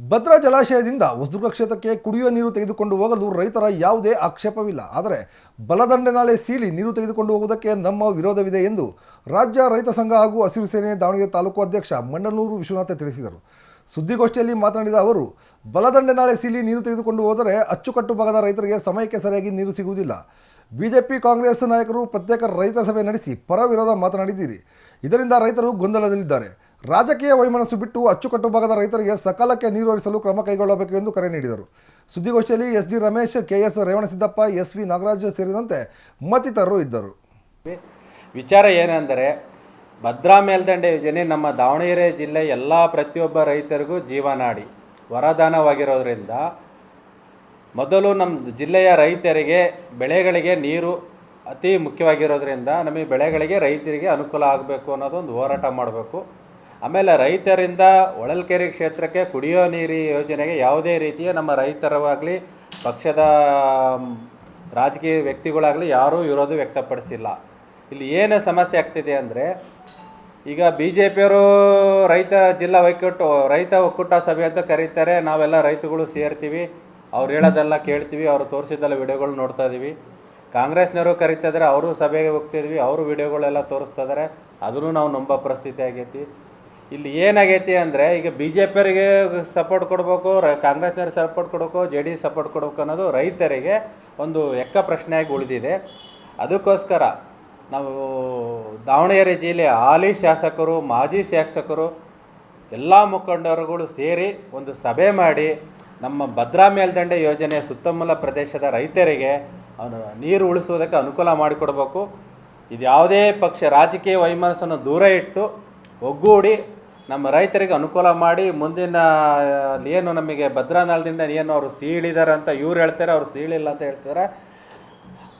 ಭದ್ರಾ ಜಲಾಶಯದಿಂದ ಹೊಸದುರ್ಗ ಕ್ಷೇತ್ರಕ್ಕೆ ಕುಡಿಯುವ ನೀರು ತೆಗೆದುಕೊಂಡು ಹೋಗಲು ರೈತರ ಯಾವುದೇ ಆಕ್ಷೇಪವಿಲ್ಲ. ಆದರೆ ಬಲದಂಡೆ ನಾಳೆ ಸೀಳಿ ನೀರು ತೆಗೆದುಕೊಂಡು ಹೋಗುವುದಕ್ಕೆ ನಮ್ಮ ವಿರೋಧವಿದೆ ಎಂದು ರಾಜ್ಯ ರೈತ ಸಂಘ ಹಾಗೂ ಹಸಿರು ಸೇನೆ ದಾವಣಗೆರೆ ತಾಲೂಕು ಅಧ್ಯಕ್ಷ ಮಂಡನೂರು ವಿಶ್ವನಾಥ ತಿಳಿಸಿದರು. ಸುದ್ದಿಗೋಷ್ಠಿಯಲ್ಲಿ ಮಾತನಾಡಿದ ಅವರು, ಬಲದಂಡೆ ನಾಳೆ ಸೀಳಿ ನೀರು ತೆಗೆದುಕೊಂಡು ಹೋದರೆ ಅಚ್ಚುಕಟ್ಟು ಭಾಗದ ರೈತರಿಗೆ ಸಮಯಕ್ಕೆ ಸರಿಯಾಗಿ ನೀರು ಸಿಗುವುದಿಲ್ಲ. ಬಿಜೆಪಿ ಕಾಂಗ್ರೆಸ್ ನಾಯಕರು ಪ್ರತ್ಯೇಕ ರೈತ ಸಭೆ ನಡೆಸಿ ಪರ ವಿರೋಧ ಮಾತನಾಡಿದ್ದೀರಿ. ಇದರಿಂದ ರೈತರು ಗೊಂದಲದಲ್ಲಿದ್ದಾರೆ. ರಾಜಕೀಯ ವೈಮನಸ್ಸು ಬಿಟ್ಟು ಅಚ್ಚುಕಟ್ಟು ಭಾಗದ ರೈತರಿಗೆ ಸಕಾಲಕ್ಕೆ ನೀರು ಹರಿಸಲು ಕ್ರಮ ಕೈಗೊಳ್ಳಬೇಕು ಎಂದು ಕರೆ ನೀಡಿದರು. ಸುದ್ದಿಗೋಷ್ಠಿಯಲ್ಲಿ S G Ramesh KS Revanasiddappa, S V Nagaraj ಸೇರಿದಂತೆ ಮತ್ತಿತರರು ಇದ್ದರು. ವಿಚಾರ ಏನೆಂದರೆ, ಭದ್ರಾ ಮೇಲ್ದಂಡೆ ಯೋಜನೆ ನಮ್ಮ ದಾವಣಗೆರೆ ಜಿಲ್ಲೆ ಎಲ್ಲ ಪ್ರತಿಯೊಬ್ಬ ರೈತರಿಗೂ ಜೀವನಾಡಿ, ವರದಾನವಾಗಿರೋದ್ರಿಂದ ಮೊದಲು ನಮ್ಮ ಜಿಲ್ಲೆಯ ರೈತರಿಗೆ ಬೆಳೆಗಳಿಗೆ ನೀರು ಅತಿ ಮುಖ್ಯವಾಗಿರೋದ್ರಿಂದ ನಮಗೆ ಬೆಳೆಗಳಿಗೆ ರೈತರಿಗೆ ಅನುಕೂಲ ಆಗಬೇಕು ಅನ್ನೋದೊಂದು ಹೋರಾಟ ಮಾಡಬೇಕು. ಆಮೇಲೆ ರೈತರಿಂದ ಹೊಳಲ್ಕೆರೆ ಕ್ಷೇತ್ರಕ್ಕೆ ಕುಡಿಯೋ ನೀರು ಯೋಜನೆಗೆ ಯಾವುದೇ ರೀತಿಯ ನಮ್ಮ ರೈತರವಾಗಲಿ, ಪಕ್ಷದ ರಾಜಕೀಯ ವ್ಯಕ್ತಿಗಳಾಗಲಿ ಯಾರೂ ವಿರೋಧ ವ್ಯಕ್ತಪಡಿಸಿಲ್ಲ. ಇಲ್ಲಿ ಏನು ಸಮಸ್ಯೆ ಆಗ್ತಿದೆ ಅಂದರೆ, ಈಗ ಬಿ ಜೆ ಪಿಯವರು ರೈತ, ಜಿಲ್ಲಾ ಒಕ್ಕೂಟ ರೈತ ಒಕ್ಕೂಟ ಸಭೆ ಅಂತ ಕರೀತಾರೆ, ನಾವೆಲ್ಲ ರೈತಗಳು ಸೇರ್ತೀವಿ, ಅವ್ರು ಹೇಳೋದೆಲ್ಲ ಕೇಳ್ತೀವಿ, ಅವರು ತೋರಿಸಿದ್ದೆಲ್ಲ ವಿಡಿಯೋಗಳು ನೋಡ್ತಾ ಇದ್ದೀವಿ ಕಾಂಗ್ರೆಸ್ನವರು ಕರಿತಾ ಇದ್ದಾರೆ ಅವರು ಸಭೆಗೆ ಹೋಗ್ತಿದ್ವಿ ಅವರು ವಿಡಿಯೋಗಳೆಲ್ಲ ತೋರಿಸ್ತಾ ಇದ್ದಾರೆ ಅದನ್ನು ನಾವು ನಂಬೋ ಪರಿಸ್ಥಿತಿ ಆಗೈತಿ. ಇಲ್ಲಿ ಏನಾಗೈತಿ ಅಂದರೆ ಈಗ ಬಿ ಜೆ ಪಿಯವರಿಗೆ ಸಪೋರ್ಟ್ ಕೊಡಬೇಕು, ರ, ಕಾಂಗ್ರೆಸ್ನವ್ರಿಗೆ ಸಪೋರ್ಟ್ ಕೊಡಬೇಕು, ಜೆ ಡಿ ಸಪೋರ್ಟ್ ಕೊಡಬೇಕು ಅನ್ನೋದು ರೈತರಿಗೆ ಒಂದು ಎಕ್ಕ ಪ್ರಶ್ನೆಯಾಗಿ ಉಳಿದಿದೆ. ಅದಕ್ಕೋಸ್ಕರ ನಾವು ದಾವಣಗೆರೆ ಜಿಲ್ಲೆಯ ಹಾಲಿ ಶಾಸಕರು, ಮಾಜಿ ಶಾಸಕರು, ಎಲ್ಲ ಮುಖಂಡರುಗಳು ಸೇರಿ ಒಂದು ಸಭೆ ಮಾಡಿ ನಮ್ಮ ಭದ್ರಾ ಮೇಲ್ದಂಡೆ ಯೋಜನೆಯ ಸುತ್ತಮುತ್ತ ಪ್ರದೇಶದ ರೈತರಿಗೆ ಅವನು ನೀರು ಉಳಿಸುವುದಕ್ಕೆ ಅನುಕೂಲ ಮಾಡಿಕೊಡ್ಬೇಕು. ಇದು ಯಾವುದೇ ಪಕ್ಷ ರಾಜಕೀಯ ವೈಮನಸ್ಸನ್ನು ದೂರ ಇಟ್ಟು ಒಗ್ಗೂಡಿ ನಮ್ಮ ರೈತರಿಗೆ ಅನುಕೂಲ ಮಾಡಿ ಮುಂದಿನ ಏನು ನಮಗೆ ಭದ್ರಾ ನಾಳದಿಂದ ಏನು ಅವರು ಸೀಳಿದಾರೆ ಅಂತ ಇವ್ರು ಹೇಳ್ತಾರೆ, ಅವ್ರು ಸೀಳಿಲ್ಲ ಅಂತ ಹೇಳ್ತಾರೆ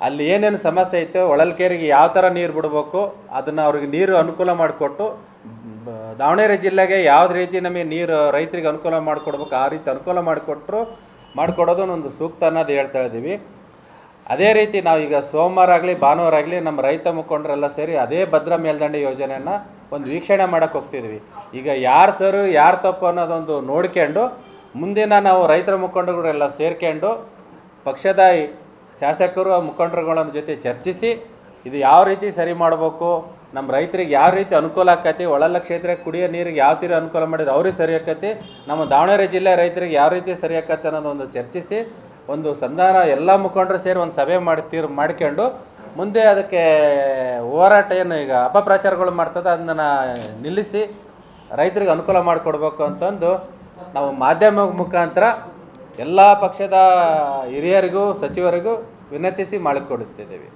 ಅಲ್ಲಿ ಏನೇನು ಸಮಸ್ಯೆ ಐತೆ ಒಳಲ್ಕೇರಿಗೆ ಯಾವ ಥರ ನೀರು ಬಿಡಬೇಕು, ಅದನ್ನು ಅವ್ರಿಗೆ ನೀರು ಅನುಕೂಲ ಮಾಡಿಕೊಟ್ಟು ದಾವಣಗೆರೆ ಜಿಲ್ಲೆಗೆ ಯಾವ ರೀತಿ ನಮಗೆ ನೀರು ರೈತರಿಗೆ ಅನುಕೂಲ ಮಾಡಿಕೊಡ್ಬೇಕು, ಆ ರೀತಿ ಅನುಕೂಲ ಮಾಡಿಕೊಟ್ರು ಮಾಡಿಕೊಡೋದು ಒಂದು ಸೂಕ್ತ ಅನ್ನೋದು ಹೇಳ್ತಾ ಇದ್ದೀವಿ. ಅದೇ ರೀತಿ ನಾವು ಈಗ ಸೋಮವಾರ ಆಗಲಿ, ಭಾನುವಾರ ಆಗಲಿ ನಮ್ಮ ರೈತ ಮುಖಂಡರೆಲ್ಲ ಸೇರಿ ಅದೇ ಭದ್ರಾ ಮೇಲ್ದಂಡೆ ಯೋಜನೆಯನ್ನು ಒಂದು ವೀಕ್ಷಣೆ ಮಾಡೋಕ್ಕೆ ಹೋಗ್ತಿದ್ವಿ. ಈಗ ಯಾರು ಸರ್, ಯಾರು ತಪ್ಪು ಅನ್ನೋದೊಂದು ನೋಡ್ಕೊಂಡು ಮುಂದಿನ ನಾವು ರೈತರ ಮುಖಂಡರುಗಳೆಲ್ಲ ಸೇರ್ಕೊಂಡು ಪಕ್ಷದ ಶಾಸಕರು, ಆ ಮುಖಂಡರುಗಳ ಜೊತೆ ಚರ್ಚಿಸಿ ಇದು ಯಾವ ರೀತಿ ಸರಿ ಮಾಡಬೇಕು, ನಮ್ಮ ರೈತರಿಗೆ ಯಾವ ರೀತಿ ಅನುಕೂಲ ಆಕತಿ ಒಳಲ್ಲ ಕ್ಷೇತ್ರಕ್ಕೆ ಕುಡಿಯೋ ನೀರಿಗೆ ಯಾವ ತೀರ ಅನುಕೂಲ ಮಾಡಿದ್ರೆ ಅವ್ರಿಗೆ ಸರಿ ಆಕತಿ, ನಮ್ಮ ದಾವಣಗೆರೆ ಜಿಲ್ಲೆ ರೈತರಿಗೆ ಯಾವ ರೀತಿ ಸರಿ ಆಕತಿ ಅನ್ನೋದೊಂದು ಚರ್ಚಿಸಿ ಒಂದು ಸಂಧಾನ ಎಲ್ಲ ಮುಖಂಡರು ಸೇರಿ ಒಂದು ಸಭೆ ಮಾಡಿ ತೀರ್ ಮಾಡ್ಕೊಂಡು ಮುಂದೆ ಅದಕ್ಕೆ ಹೋರಾಟ ಏನು ಈಗ ಅಪಪ್ರಚಾರಗಳು ಮಾಡ್ತದೆ, ಅದನ್ನು ನಿಲ್ಲಿಸಿ ರೈತರಿಗೆ ಅನುಕೂಲ ಮಾಡಿಕೊಡ್ಬೇಕು ಅಂತಂದು ನಾವು ಮಾಧ್ಯಮ ಮುಖಾಂತರ ಎಲ್ಲ ಪಕ್ಷದ ಹಿರಿಯರಿಗೂ, ಸಚಿವರಿಗೂ ವಿನಂತಿಸಿ ಮಾಡಿಕೊಡುತ್ತಿದ್ದೇವೆ.